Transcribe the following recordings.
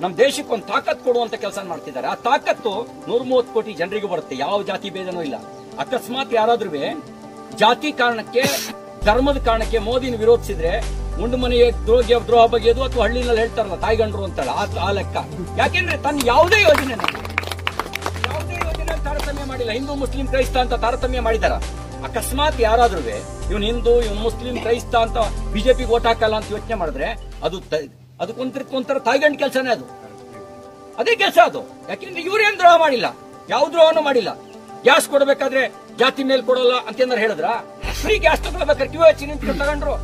ನಮ್ಮ ದೇಶಕ್ಕೆ ಒಂದು ತಾಕತ್ ಕೊಡುವಂತ ಕೆಲಸ ಮಾಡ್ತಿದ್ದಾರೆ ಆ ತಾಕತ್ತು ನೂರ ಮೂವತ್ತು ಕೋಟಿ ಜನರಿಗೂ ಬರುತ್ತೆ. ಯಾವ ಜಾತಿ ಭೇದನೂ ಇಲ್ಲ. ಅಕಸ್ಮಾತ್ ಯಾರಾದ್ರೂ ಜಾತಿ ಕಾರಣಕ್ಕೆ, ಧರ್ಮದ ಕಾರಣಕ್ಕೆ ಮೋದಿನ ವಿರೋಧಿಸಿದ್ರೆ ಮುಂಡು ಮನೆಯ ದ್ರೋಹ ದ್ರೋಹ ಬಗೆಯೋದು ಅಥವಾ ಹಳ್ಳಿನಲ್ಲಿ ಹೇಳ್ತಾರಲ್ಲ ತಾಯಿಗಂಡ್ರು ಅಂತಾಳ ಆ- ಲೆಕ್ಕ. ಯಾಕೆಂದ್ರೆ ತನ್ನ ಯಾವುದೇ ಯೋಜನೆ ಯಾವುದೇ ಯೋಜನೆ ತಾರತಮ್ಯ ಮಾಡಿಲ್ಲ. ಹಿಂದೂ, ಮುಸ್ಲಿಂ, ಕ್ರೈಸ್ತ ಅಂತ ತಾರತಮ್ಯ ಮಾಡಿದಾರ. ಅಕಸ್ಮಾತ್ ಯಾರಾದ್ರೂ ಇವನ್ ಹಿಂದೂ, ಇವನ್ ಮುಸ್ಲಿಂ, ಕ್ರೈಸ್ತ ಅಂತ ಬಿಜೆಪಿಗೆ ಓಟ್ ಹಾಕಲ್ಲ ಅಂತ ಯೋಚನೆ ಮಾಡಿದ್ರೆ ಅದು ಅದಕ್ಕೊಂಥರ ಒಂಥರ ತಾಯ್ಗಂಡ್ ಕೆಲಸನೇ ಅದು. ಅದೇ ಕೆಲಸ ಅದು. ಯಾಕೆಂದ್ರೆ ಇವ್ರೇನ್ ದ್ರೋಹ ಮಾಡಿಲ್ಲ? ಯಾವ ದ್ರೋಹನೂ ಮಾಡಿಲ್ಲ. ಗ್ಯಾಸ್ ಕೊಡಬೇಕಾದ್ರೆ ಜಾತಿ ಮೇಲೆ ಕೊಡಲ್ಲ ಅಂತಂದ್ರೆ ಹೇಳಿದ್ರ? ಫ್ರೀ ಗ್ಯಾಸ್ ತಗೊಳ್ಬೇಕಾದ್ರೆ ಕ್ಯೂ ನಿಂತ್ಕೊಂಡು ತಗೊಂಡ್ರು.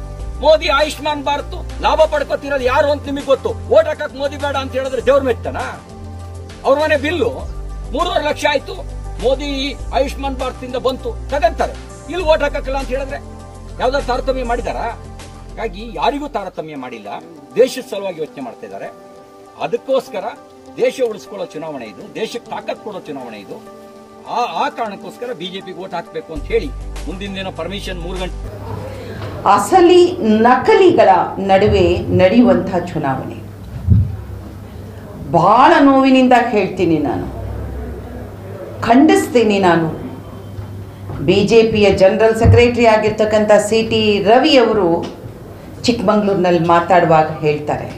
ಮೋದಿ ಆಯುಷ್ಮಾನ್ ಭಾರತ್ ಲಾಭ ಪಡ್ಕೋತಿರೋದು ಯಾರು ಅಂತ ನಿಮಗೆ ಗೊತ್ತು. ಓಟ್ ಹಾಕಕ್ ಮೋದಿ ಬೇಡ ಅಂತ ಹೇಳಿದ್ರೆ ದೇವ್ರ ಮೆತ್ತನ ಅವ್ರ ಮನೆ ಬಿಲ್ಲು ಮೂರುವರೆ ಲಕ್ಷ ಆಯ್ತು. ಮೋದಿ ಆಯುಷ್ಮಾನ್ ಭಾರತ್ ಇಂದ ಬಂತು. ತಗಂತಾರೆ. ಇಲ್ಲಿ ಓಟ್ ಹಾಕಕ್ಕಿಲ್ಲ ಅಂತ ಹೇಳಿದ್ರೆ ಯಾವ್ದಾದ್ರು ತಾರತಮ್ಯ ಮಾಡಿದಾರಾ? ಹಾಗಾಗಿ ಯಾರಿಗೂ ತಾರತಮ್ಯ ಮಾಡಿಲ್ಲ. ದೇಶದ ಸಲುವಾಗಿ ಯೋಚನೆ ಮಾಡ್ತಾ ಇದ್ದಾರೆ. ಅದಕ್ಕೋಸ್ಕರ ದೇಶ ಉಳಿಸ್ಕೊಳ್ಳೋ ಚುನಾವಣೆ ಇದು, ದೇಶಕ್ಕೆ ತಾಕತ್ ಕೊಡೋ ಚುನಾವಣೆ ಇದು. ಆ ಆ ಕಾರಣಕ್ಕೋಸ್ಕರ ಬಿಜೆಪಿಗೆ ಓಟ್ ಹಾಕಬೇಕು ಅಂತ ಹೇಳಿ ಮುಂದಿನ ದಿನ ಪರ್ಮಿಷನ್ ಮೂರು ಗಂಟೆ ಅಸಲಿ ನಕಲಿಗಳ ನಡುವೆ ನಡೆಯುವಂತಹ ಚುನಾವಣೆ. ಬಹಳ ನೋವಿನಿಂದ ಹೇಳ್ತೀನಿ ನಾನು. ಖಂಡಿಸ್ತೀನಿ ನಾನು. ಬಿ ಜೆ ಪಿಯ ಜನರಲ್ ಸೆಕ್ರೆಟರಿ ಆಗಿರ್ತಕ್ಕಂಥ ಸಿ ಟಿ ರವಿ ಅವರು ಚಿಕ್ಕಮಂಗ್ಳೂರಿನಲ್ಲಿ ಮಾತಾಡುವಾಗ ಹೇಳ್ತಾರೆ,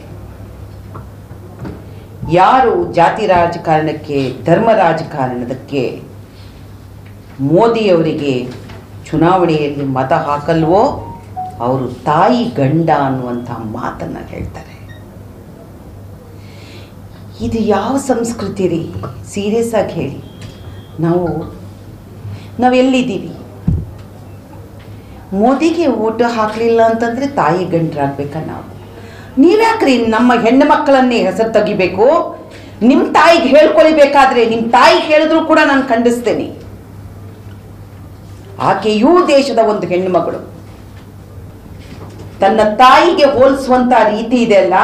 ಯಾರು ಜಾತಿ ರಾಜಕಾರಣಕ್ಕೆ, ಧರ್ಮ ರಾಜಕಾರಣದಕ್ಕೆ ಮೋದಿಯವರಿಗೆ ಚುನಾವಣೆಯಲ್ಲಿ ಮತ ಹಾಕಲ್ವೋ, ಅವರು ತಾಯಿ ಗಂಡ ಅನ್ನುವಂಥ ಮಾತನ್ನು ಹೇಳ್ತಾರೆ. ಇದು ಯಾವ ಸಂಸ್ಕೃತಿ ರೀ? ಸೀರಿಯಸ್ ಆಗಿ ಹೇಳಿ. ನಾವು, ನಾವೆಲ್ಲಿದ್ದೀವಿ? ಮೋದಿಗೆ ಓಟು ಹಾಕಲಿಲ್ಲ ಅಂತಂದರೆ ತಾಯಿ ಗಂಡರಾಗಬೇಕಾ ನಾವು? ನೀವ್ಯಾಕ್ರಿ ನಮ್ಮ ಹೆಣ್ಣು ಮಕ್ಕಳನ್ನೇ ಹೆಸರು ತೆಗಿಬೇಕು? ನಿಮ್ಮ ತಾಯಿಗೆ ಹೇಳ್ಕೊಳಿಬೇಕಾದ್ರೆ ನಿಮ್ಮ ತಾಯಿ ಹೇಳಿದ್ರು ಕೂಡ ನಾನು ಖಂಡಿಸ್ತೇನೆ. ಆಕೆಯೂ ದೇಶದ ಒಂದು ಹೆಣ್ಣು ಮಗಳು. ತನ್ನ ತಾಯಿಗೆ ಹೋಲಿಸುವಂತ ರೀತಿ ಇದೆ ಅಲ್ಲ?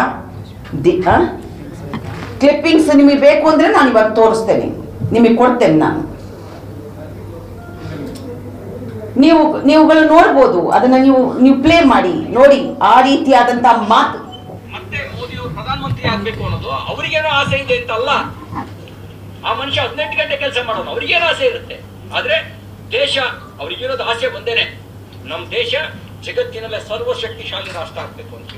ಕ್ಲಿಪ್ಪಿಂಗ್ಸ್ ನಿಮಗೆ ಬೇಕು ಅಂದ್ರೆ ನಾನು ಇವಾಗ ತೋರಿಸ್ತೇನೆ. ನಿಮಗೆ ಕೊಡ್ತೇನೆ ನಾನು. ನೀವು, ನೀವುಗಳು ನೋಡ್ಬೋದು, ಅದನ್ನ ನೀವು ನೀವು ಪ್ಲೇ ಮಾಡಿ, ನೋಡಿ, ಆ ರೀತಿಯಾದಂತ ಮಾತು. ಮತ್ತೆ ಮೋದಿ ಅವರು ಪ್ರಧಾನಮಂತ್ರಿ ಆಗ್ಬೇಕು ಅನ್ನೋದು ಅವರಿಗೇನೋ ಆಸೆ ಇದೆ ಅಂತ ಅಲ್ಲ ಆ ಮನುಷ್ಯ ಹದಿನೆಂಟು ಗಂಟೆ ಕೆಲಸ ಮಾಡೋನು, ಅವ್ರಿಗೇನು ಆಸೆ ಇರುತ್ತೆ. ಆದ್ರೆ ದೇಶ, ಅವ್ರಿಗಿರೋದು ಆಸೆ ಬಂದೇನೆ ನಮ್ಮ ದೇಶ ಜಗತ್ತಿನಲ್ಲೇ ಸರ್ವಶಕ್ತಿಶಾಲಿ ರಾಷ್ಟ್ರ ಆಗ್ಬೇಕು ಅಂತ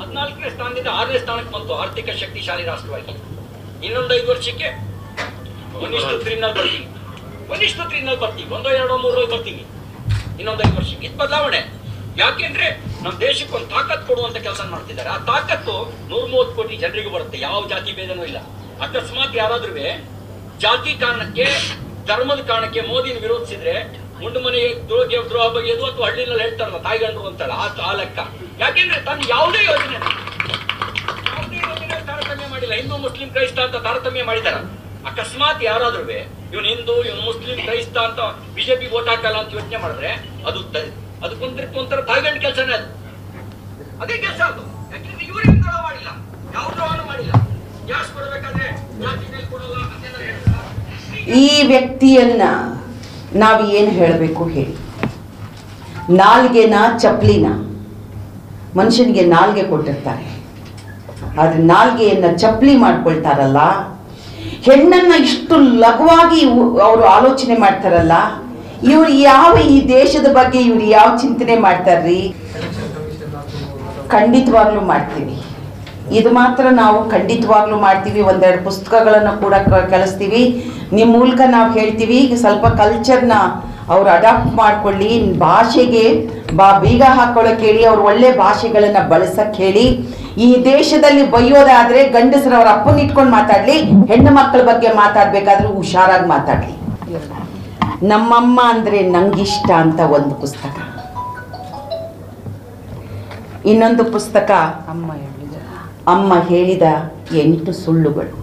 ಹದಿನಾಲ್ಕನೇ ಸ್ಥಾನದಿಂದ ಆರನೇ ಸ್ಥಾನಕ್ಕೆ ಬಂತು, ಆರ್ಥಿಕ ಶಕ್ತಿಶಾಲಿ ರಾಷ್ಟ್ರವಾಯಿತು ಇನ್ನೊಂದು ಐದು ವರ್ಷಕ್ಕೆ ಒಂದಿಷ್ಟು ತ್ರೀನಲ್ಲಿ ಬರ್ತೀನಿ. ಒಂದಿಷ್ಟು ತ್ರೀನಲ್ಲಿ ಬರ್ತೀನಿ. ಒಂದೋ, ಎರಡೋ, ಮೂರೋ ಬರ್ತೀನಿ. ಇನ್ನೊಂದು ಐದು ವರ್ಷಕ್ಕೆ. ಇದು ಬದಲಾವಣೆ. ಯಾಕೆಂದ್ರೆ ನಮ್ಮ ದೇಶಕ್ಕೆ ಒಂದು ತಾಕತ್ ಕೊಡುವಂತ ಕೆಲಸ ಮಾಡ್ತಿದ್ದಾರೆ. ಆ ತಾಕತ್ತು ನೂರ ಮೂವತ್ತು ಕೋಟಿ ಜನರಿಗೂ ಬರುತ್ತೆ. ಯಾವ ಜಾತಿ ಭೇದನೂ ಇಲ್ಲ. ಅಕಸ್ಮಾತ್ ಯಾರಾದ್ರೂ ಜಾತಿ ಕಾರಣಕ್ಕೆ, ಧರ್ಮದ ಕಾರಣಕ್ಕೆ ಮೋದಿನ ವಿರೋಧಿಸಿದ್ರೆ ಮುಂಡು ಮನೆ ದ್ರೋಹ ದ್ರೋಹ ಬಗೆಯೋದು ಅಥವಾ ಹಳ್ಳಿನಲ್ಲಿ ಹೇಳ್ತಾರಲ್ಲ, ತಾಯಿಗಂಡ್ರು ಆ ಆ ಲೆಕ್ಕ. ಯಾಕೆಂದ್ರೆ ತನ್ನ ಯಾವುದೇ ಯೋಜನೆ ಯಾವುದೇ ಯೋಜನೆ ತಾರತಮ್ಯ ಮಾಡಿಲ್ಲ. ಹಿಂದೂ, ಮುಸ್ಲಿಂ, ಕ್ರೈಸ್ತ ಅಂತ ತಾರತಮ್ಯ ಮಾಡಿದಾರ ಅಕಸ್ಮಾತ್ ಯಾರಾದ್ರೂ ಇವನ್ ಹಿಂದೂ, ಇವನ್ ಮುಸ್ಲಿಂ, ಕ್ರೈಸ್ತ ಅಂತ ಬಿಜೆಪಿ ಓಟ್ ಹಾಕಲ್ಲ ಅಂತ ಯೋಚನೆ ಮಾಡಿದ್ರೆ ಅದು ಅದಕ್ಕೊಂದಿರ್ತು ಒಂಥರ ತಾಯ್ಗಂಡ್ ಕೆಲಸನೇ ಅದು. ಅದೇ ಕೆಲಸ ಅದು. ಯಾಕೆಂದ್ರೆ ಇವರೇನು ದ್ರೋಹ ಮಾಡಿಲ್ಲ. ಯಾವ ದ್ರೋಹನೂ ಮಾಡಿಲ್ಲ. ಗ್ಯಾಸ್ ಕೊಡಬೇಕಾದ್ರೆ ಈ ವ್ಯಕ್ತಿಯನ್ನ ನಾವು ಏನು ಹೇಳಬೇಕು ಹೇಳಿ. ನಾಲ್ಗೆನ, ಚಪ್ಲಿನ? ಮನುಷ್ಯನಿಗೆ ನಾಲ್ಗೆ ಕೊಟ್ಟಿರ್ತಾರೆ. ಆದ್ರೆ ನಾಲ್ಗೆಯನ್ನ ಚಪ್ಲಿ ಮಾಡ್ಕೊಳ್ತಾರಲ್ಲ ಹೆಣ್ಣನ್ನ ಇಷ್ಟು ಲಘುವಾಗಿ ಅವರು ಆಲೋಚನೆ ಮಾಡ್ತಾರಲ್ಲ, ಇವ್ರು ಯಾವ ಈ ದೇಶದ ಬಗ್ಗೆ ಇವ್ರು ಯಾವ ಚಿಂತನೆ ಮಾಡ್ತಾರ್ರಿ? ಖಂಡಿತವಾಗ್ಲೂ ಮಾಡ್ತೀವಿ. ಇದು ಮಾತ್ರ ನಾವು ಖಂಡಿತವಾಗ್ಲೂ ಮಾಡ್ತೀವಿ. ಒಂದೆರಡು ಪುಸ್ತಕಗಳನ್ನು ಕೂಡ ಕಳಿಸ್ತೀವಿ ನಿಮ್ಮ ಮೂಲಕ ನಾವು ಹೇಳ್ತೀವಿ ಸ್ವಲ್ಪ ಕಲ್ಚರ್ನ ಅವ್ರು ಅಡಾಪ್ಟ್ ಮಾಡ್ಕೊಳ್ಳಿ ಭಾಷೆಗೆ ಬಾ ಬೀಗ ಹಾಕೊಳ್ಳೋಕೆ ಹೇಳಿ ಅವ್ರು ಒಳ್ಳೆ ಭಾಷೆಗಳನ್ನು ಬಳಸಕ್ಕೆ ಹೇಳಿ. ಈ ದೇಶದಲ್ಲಿ ಬೈಯೋದಾದ್ರೆ ಗಂಡಸರು ಅವ್ರ ಅಪ್ಪನ ಇಟ್ಕೊಂಡು ಮಾತಾಡ್ಲಿ ಹೆಣ್ಣು ಮಕ್ಕಳ ಬಗ್ಗೆ ಮಾತಾಡ್ಬೇಕಾದ್ರೆ ಹುಷಾರಾಗಿ ಮಾತಾಡ್ಲಿ. ನಮ್ಮಮ್ಮ ಅಂದ್ರೆ ನಂಗಿಷ್ಟ ಅಂತ ಒಂದು ಪುಸ್ತಕ. ಇನ್ನೊಂದು ಪುಸ್ತಕ ಅಮ್ಮ ಹೇಳಿದ. ಅಮ್ಮ ಹೇಳಿದ ಎಂಟು ಸುಳ್ಳುಗಳು.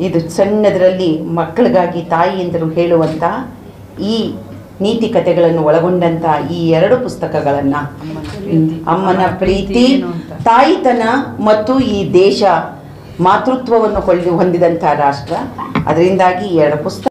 ಇದು ಸಣ್ಣದರಲ್ಲಿ ಮಕ್ಕಳಿಗಾಗಿ ತಾಯಿಯಂದರು ಹೇಳುವಂಥ ಈ ನೀತಿ ಕಥೆಗಳನ್ನು ಒಳಗೊಂಡಂತ ಈ ಎರಡು ಪುಸ್ತಕಗಳನ್ನ. ಅಮ್ಮನ ಪ್ರೀತಿ ತಾಯಿತನ ಮತ್ತು ಈ ದೇಶ ಮಾತೃತ್ವವನ್ನು ಹೊಂದಿ ಹೊಂದಿದಂಥ ರಾಷ್ಟ್ರ. ಅದರಿಂದಾಗಿ ಎರಡು ಪುಸ್ತಕ